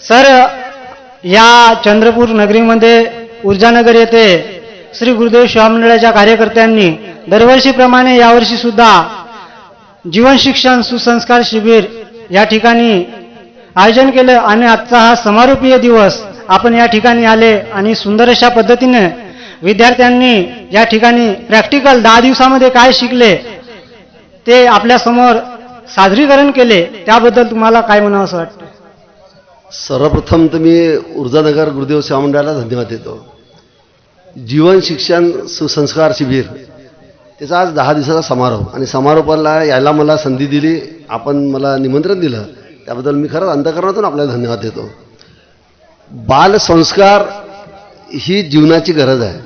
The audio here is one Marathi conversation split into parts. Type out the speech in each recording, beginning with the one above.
सर या चंद्रपूर नगरीमध्ये ऊर्जानगर येथे श्री गुरुदेव शिवामंडळाच्या कार्यकर्त्यांनी दरवर्षीप्रमाणे यावर्षी सुद्धा जीवन शिक्षण सुसंस्कार शिबिर या ठिकाणी आयोजन केलं आणि आजचा हा समारोपीय दिवस आपण या ठिकाणी आले आणि सुंदर अशा पद्धतीने विद्यार्थ्यांनी या ठिकाणी प्रॅक्टिकल दहा दिवसामध्ये काय शिकले ते आपल्यासमोर सादरीकरण केले त्याबद्दल तुम्हाला काय म्हणावं असं वाटतं? सर्वप्रथम तर मी ऊर्जानगर गुरुदेव सेवा मंडळाला धन्यवाद देतो. जीवन शिक्षण सुसंस्कार शिबिर त्याचा आज दहा दिवसाचा समारोप आणि समारोपाला यायला मला संधी दिली आपण मला निमंत्रण दिलं त्याबद्दल मी खरंच अंतकरणातून आपल्याला धन्यवाद देतो. बालसंस्कार ही जीवनाची गरज आहे.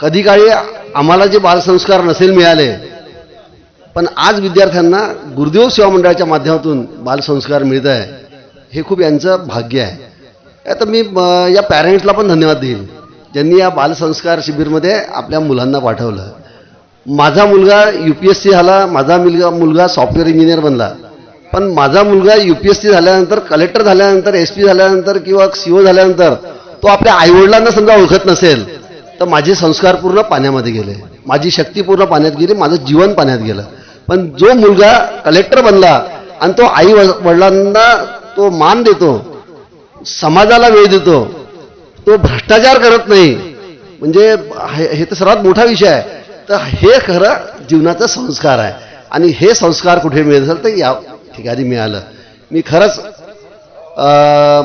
कधी काळी आम्हाला जे बालसंस्कार नसेल मिळाले पण आज विद्यार्थ्यांना गुरुदेव सेवा मंडळाच्या माध्यमातून बालसंस्कार मिळत आहे. हे खूप यांचं भाग्य आहे. आता मी या पॅरेंट्सला पण धन्यवाद देईल ज्यांनी या बालसंस्कार शिबिरमध्ये आपल्या मुलांना पाठवलं. माझा मुलगा यू पी एस सी झाला माझा मुलगा मुलगा सॉफ्टवेअर इंजिनियर बनला. पण माझा मुलगा यू पी एस सी झाल्यानंतर कलेक्टर झाल्यानंतर एस पी झाल्यानंतर किंवा सी ओ झाल्यानंतर तो आपल्या आईवडिलांना समजा ओळखत नसेल तर माझे संस्कार पूर्ण पाण्यामध्ये गेले. माझी शक्ती पूर्ण पाण्यात गेली माझं जीवन पाण्यात गेलं. पण जो मुलगा कलेक्टर बनला आणि तो आई वडिलांना तो मान देतो. समाजाला वेळ देतो. तो भ्रष्टाचार करत नाही. म्हणजे हे हे तर सर्वात मोठा विषय आहे. तर हे खरं जीवनाचा संस्कार आहे. आणि हे संस्कार कुठे मिळत असेल तर या ठिकाणी मिळालं. मी खरंच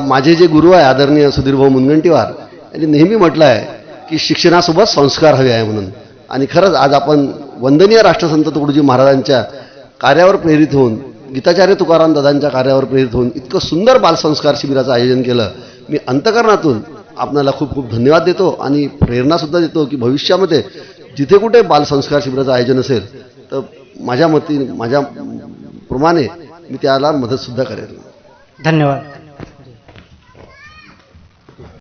माझे जे गुरु आहे आदरणीय सुधीरभाऊ मुनगंटीवार यांनी नेहमी म्हटलं आहे की शिक्षणासोबत संस्कार हवे आहे म्हणून. आणि खरंच आज आपण वंदनीय राष्ट्रसंत तुकडोजी महाराजांच्या कार्यावर प्रेरित होऊन गीताचार्य तुकाराम दादांच्या कार्यावर प्रेरित होऊन इतकं सुंदर बालसंस्कार शिबिराचं आयोजन केलं. मी अंतकरणातून आपणाला खूप खूप धन्यवाद देतो आणि प्रेरणासुद्धा देतो की भविष्यामध्ये जिथे कुठे बालसंस्कार शिबिराचं आयोजन असेल तर माझ्या मती माझ्या प्रमाणे मी त्याला मदतसुद्धा करेन धन्यवाद.